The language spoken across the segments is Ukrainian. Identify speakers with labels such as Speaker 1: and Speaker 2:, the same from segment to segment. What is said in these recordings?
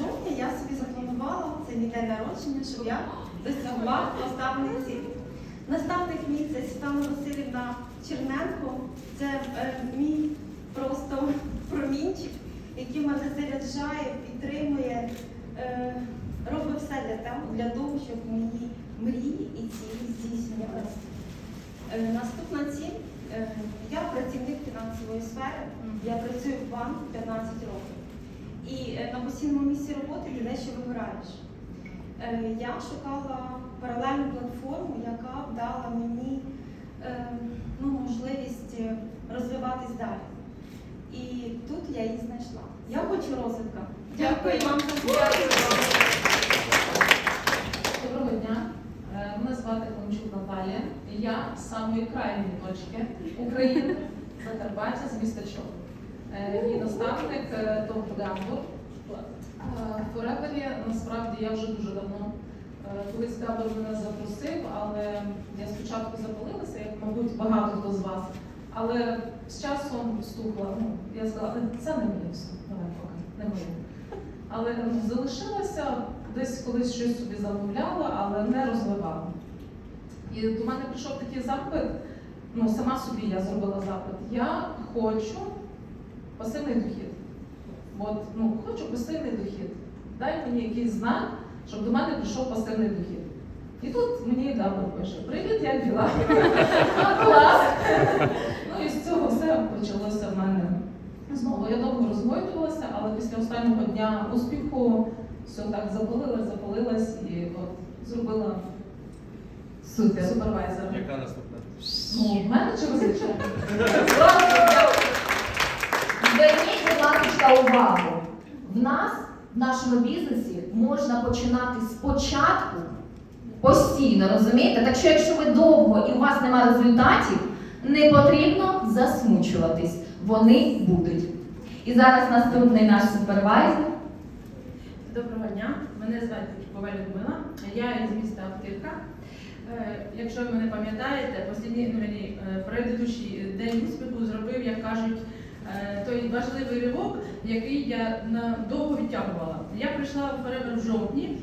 Speaker 1: І на 13 жовтня я собі запланувала це мій день народження, щоб я досягла поставлених цілей. Наставник мій це Світлана Васильівна Черненко. Це е, мій просто промінчик, який мене заряджає, підтримує, е, робить все для того, для того, щоб мої мрії і цілі здійснювалися. Е, Наступна ціль. Е, Я працівник фінансової сфери, я працюю в банку 15 років. І е, на постійному місці роботи ти дещо вигораєш. Е, Я шукала паралельну платформу, яка б дала мені е, ну, можливість розвиватись далі. І тут я її знайшла. Я хочу розвитка. Дякую вам за.
Speaker 2: Доброго дня. Мене звати Климчук Наталія. Я з самої крайньої точки України, Закарпаття, з. Е, Мій наставник е, Том Гамбур. Е, Форевері насправді я вже дуже давно. Е, Колись Габор мене запросив, але я спочатку запалилася, як, мабуть, багато хто з вас. Але з часом стухла. Ну, я сказала, це не моє все, давай поки, не моє. Але ну, залишилася, десь колись щось собі замовляла, але не розвивала. І до мене прийшов такий запит, ну сама собі я зробила запит. Я хочу пасивний дохід. От, ну, хочу пасивний дохід. Дай мені якийсь знак, щоб до мене прийшов пасивний дохід. І тут мені Габр пише: Привіт, я діла. Клас! Ну і з цього все почалося в мене. Знову я довго розгойдувалася, але після останнього дня успіху все так запалилась, запалилась і от зробила
Speaker 3: Супер.
Speaker 2: супервайзера.
Speaker 4: Яка наступна?
Speaker 2: Ну, менеджер звичайно.
Speaker 3: Зверніть, будь ласка, увагу. В нас, в нашому бізнесі, можна починати спочатку постійно, розумієте? Так що, якщо ви довго і у вас немає результатів, не потрібно засмучуватись. Вони будуть. І зараз наступний наш супервайзер.
Speaker 5: Доброго дня, мене звати Коваль Людмила, я із міста Автівка. Е, Якщо ви мене пам'ятаєте, останній ну, мені, е, предыдущий день успіху зробив, як кажуть, той важливий ривок, який я довго відтягувала. Я прийшла в Forever в жовтні.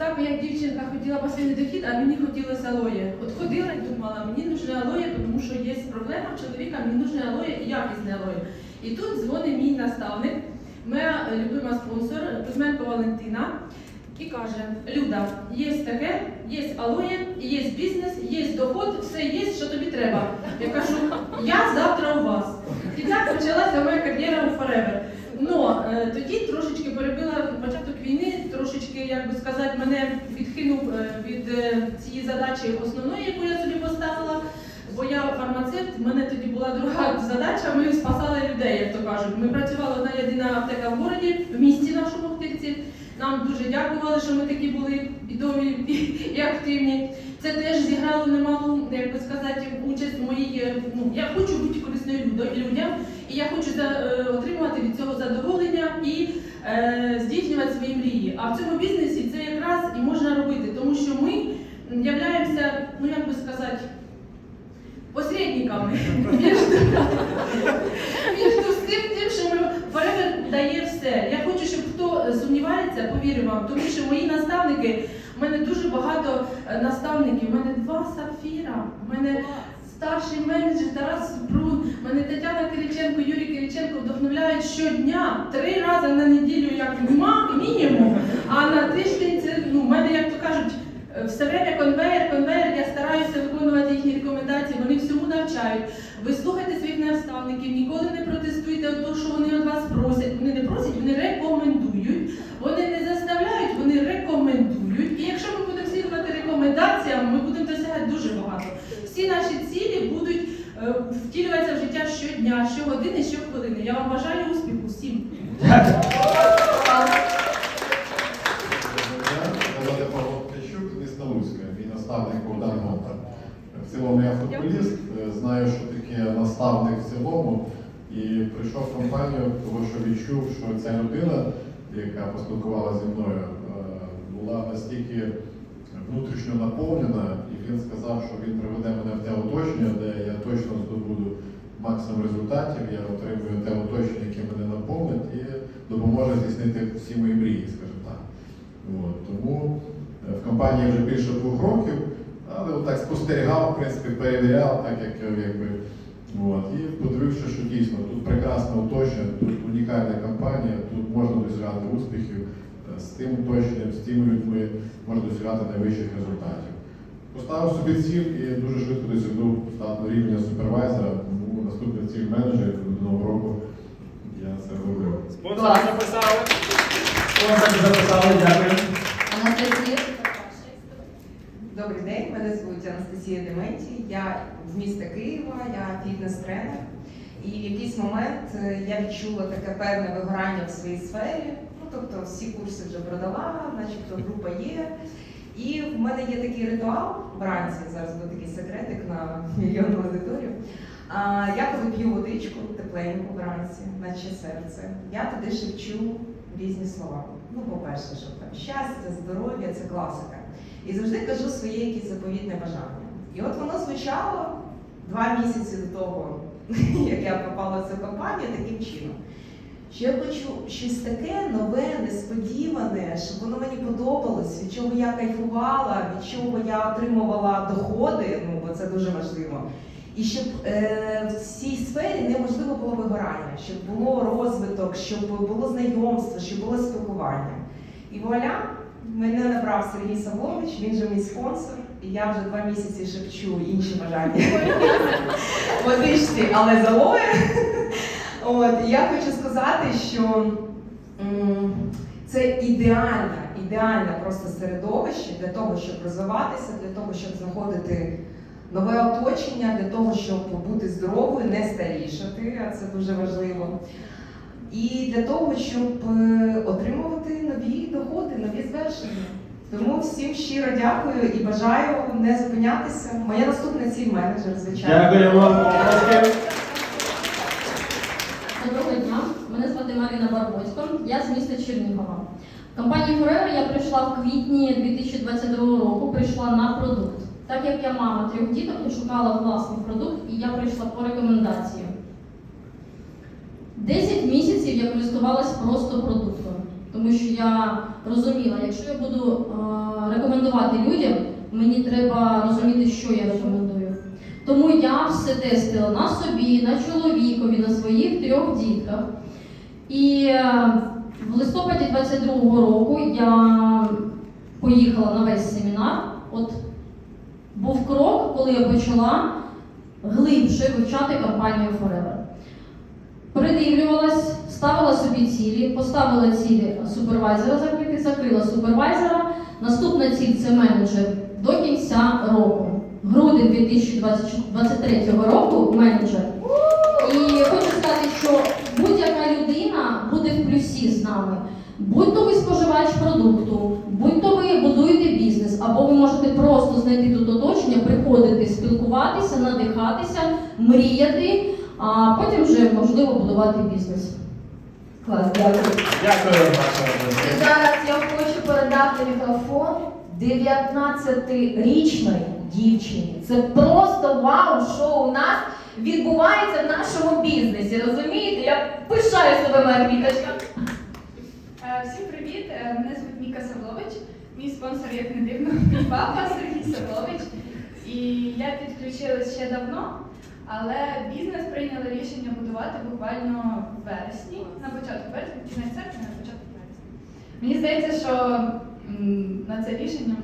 Speaker 5: Так як дівчинка хотіла пасивний дохід, а мені хотілося алоє. От ходила і думала, мені нужне алоє, тому що є проблема в чоловіка, мені нужне алоє і якісне алоє. І тут дзвонить мій наставник, моя е, любима спонсор Кузьменко Валентина, і каже: Люда, є таке, є алоє, є бізнес, є доход, все є, що тобі треба. Я кажу, я завтра у вас. І так почалася моя кар'єра у Forever. Но е, тоді трошечки перебила початок війни, трошечки, як би сказати, мене відхинув е, від е, цієї задачі основної, яку я собі поставила. Бо я фармацевт, в мене тоді була друга задача, ми спасали людей, як то кажуть. Ми працювали одна єдина аптека в городі, в місті нашому Охтирці. Нам дуже дякували, що ми такі були відомі і- активні. Це теж зіграло немалу, як би сказати, участь в моїй. е, Ну, я хочу бути корисною людям, і я хочу за- е, отримувати від цього задоволення і е, здійснювати свої мрії. А в цьому бізнесі це якраз і можна робити, тому що ми являємося, ну як би сказати, посередниками між, тим, що ми дає все. Я хочу, щоб хто сумнівається, повірю вам, тому що мої наставники, в мене дуже багато е, наставників. У мене два сапфіра, в мене старший менеджер Тарас Брун, в мене Тетяна Кириченко, Юрій Кириченко вдохновляють щодня, три рази на неділю, як мінімум, а на тиждень це ну, в мене, як то кажуть, е, все время конвейер, конвейер, я стараюся виконувати їхні рекомендації, вони всьому навчають. Ви слухайте своїх наставників, ніколи не протестуйте того, що вони від вас просять. Вони не просять, вони рекомендують. Вони не заставляють, вони рекомендують. І якщо ми будемо слідувати рекомендаціям, ми будемо досягати дуже багато. Всі наші цілі будуть е, втілюватися в життя щодня, щогодини, щохвилини. Я вам бажаю успіху всім.
Speaker 6: В цілому я футболіст, е, знаю, що таке наставник в цілому. І прийшов в компанію, тому що відчув, що ця людина, яка поспілкувалася зі мною, е, була настільки внутрішньо наповнена, і він сказав, що він приведе мене в те оточення, де я точно здобуду максимум результатів, я отримую те оточення, яке мене наповнить, і допоможе здійснити всі мої мрії, скажімо так. От, тому е, в компанії вже більше двох років, але отак спостерігав, в принципі, перевіряв, так як е, якби. От, і подивився, що дійсно тут прекрасне оточення, тут унікальна компанія, тут можна досягати успіхів з тим оточенням, з тими людьми можна досягати найвищих результатів. Поставив собі ціль і дуже швидко досягнув статного рівня супервайзера, тому наступний ціль менеджера до нового року я це зробив.
Speaker 4: Спонсори записали. Спонсори записали, дякую.
Speaker 3: Анастасія.
Speaker 7: Добрий день, мене звуть Анастасія Дементі. Я з міста Києва, я фітнес-тренер. І в якийсь момент е, я відчула таке певне вигорання в своїй сфері. Тобто всі курси вже продала, начебто група є. І в мене є такий ритуал вранці, зараз буде такий секретик на мільйонну аудиторію. А, я коли п'ю водичку тепленьку вранці, наче серце, я туди шепчу різні слова. Ну, по-перше, що там щастя, здоров'я це класика. І завжди кажу своє якесь заповітне бажання. І от воно звучало два місяці до того, як я попала в цю компанію, таким чином. Що я хочу щось таке нове, несподіване, щоб воно мені подобалось, від чого я кайфувала, від чого я отримувала доходи, ну бо це дуже важливо. І щоб е, в цій сфері неможливо було вигорання, щоб було розвиток, щоб було знайомство, щоб було спілкування. І вуаля, мене набрав Сергій Савлович, він же мій спонсор, і я вже два місяці шепчу інші бажання. Водичці, але залоє. От, я хочу сказати, що це ідеальне, ідеальне просто середовище для того, щоб розвиватися, для того, щоб знаходити нове оточення, для того, щоб бути здоровою, не старішати, а це дуже важливо. І для того, щоб е, отримувати нові доходи, нові звершення. Тому всім щиро дякую і бажаю не зупинятися. Моя наступна ціль менеджер, звичайно.
Speaker 4: Оплески.
Speaker 8: Доброго дня, мене звати Марина Барбосько, я з міста Чернігова. Компанію Forever я прийшла в квітні 2022 року, прийшла на продукт. Так як я мама трьох діток, я шукала власний продукт і я прийшла по рекомендації. 10 місяців я користувалась просто продуктом, тому що я розуміла, якщо я буду е, рекомендувати людям, мені треба розуміти, що я рекомендую. Тому я все тестила на собі, на чоловікові, на своїх трьох дітках. І е, в листопаді 22-го року я поїхала на весь семінар. От був крок, коли я почала глибше вивчати компанію Forever. Придивлювалась, ставила собі цілі, поставила цілі супервайзера закрити, закрила супервайзера. Наступна ціль це менеджер до кінця року. Грудень 2023 року менеджер. І хочу сказати, що будь-яка людина буде в плюсі з нами. Будь то ви споживач продукту, будь то ви будуєте бізнес, або ви можете просто знайти тут оточення, приходити, спілкуватися, надихатися, мріяти, а потім вже можливо будувати бізнес.
Speaker 3: Клас, дякую.
Speaker 4: Дякую.
Speaker 3: І зараз я хочу передати мікрофон 19-річної дівчині. Це просто вау, що у нас відбувається в нашому бізнесі. Розумієте? Я пишаю себе моя квіточка.
Speaker 9: Е, Всім привіт! Е, Мене звуть Міка Савлович. Мій спонсор, як не дивно, мій папа Сергій Савлович. І я підключилась ще давно, але бізнес прийняли рішення будувати буквально в вересні, на початку вересня, кінець серпня, на початку вересня. Мені здається, що на це рішення.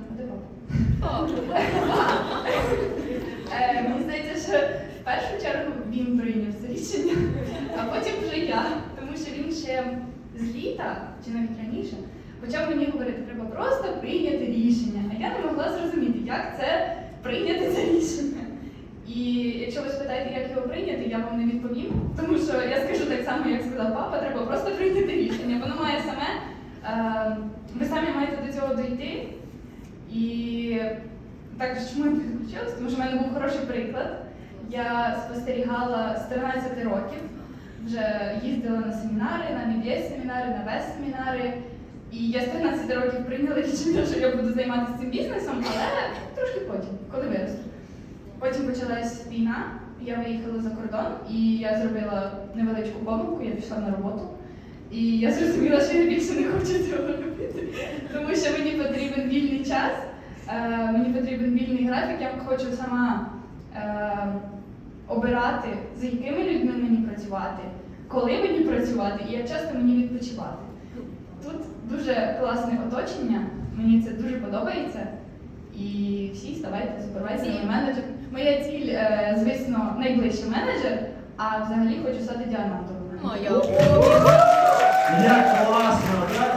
Speaker 9: Е, Мені здається, що в першу чергу він прийняв це рішення, а потім вже я, тому що він ще з літа чи навіть раніше почав мені говорити, треба просто прийняти рішення. А я не могла зрозуміти, як це прийняти це рішення. І якщо ви спитаєте, як його прийняти, я вам не відповім, тому що я скажу так само, як сказав папа, треба просто прийняти рішення. Воно має саме, е, ви самі маєте до цього дойти. І також чому я підключилась? Тому що в мене був хороший приклад. Я спостерігала з 13 років, вже їздила на семінари, на MBS семінари, на вес семінари. І я з 13 років прийняла рішення, що я буду займатися цим бізнесом, але трошки потім, коли виросту. Потім почалась війна, я виїхала за кордон і я зробила невеличку помилку, я пішла на роботу. І я зрозуміла, що я більше не хочу цього робити, тому що мені потрібен вільний час, е, мені потрібен вільний графік, я хочу сама е, обирати, з якими людьми мені працювати, коли мені працювати і як часто мені відпочивати. Тут дуже класне оточення, мені це дуже подобається. І всі ставайте супервайзерами, менеджером. Моя ціль, е, звісно, найближчий менеджер, а взагалі хочу стати діамантовим.
Speaker 4: Як класно, так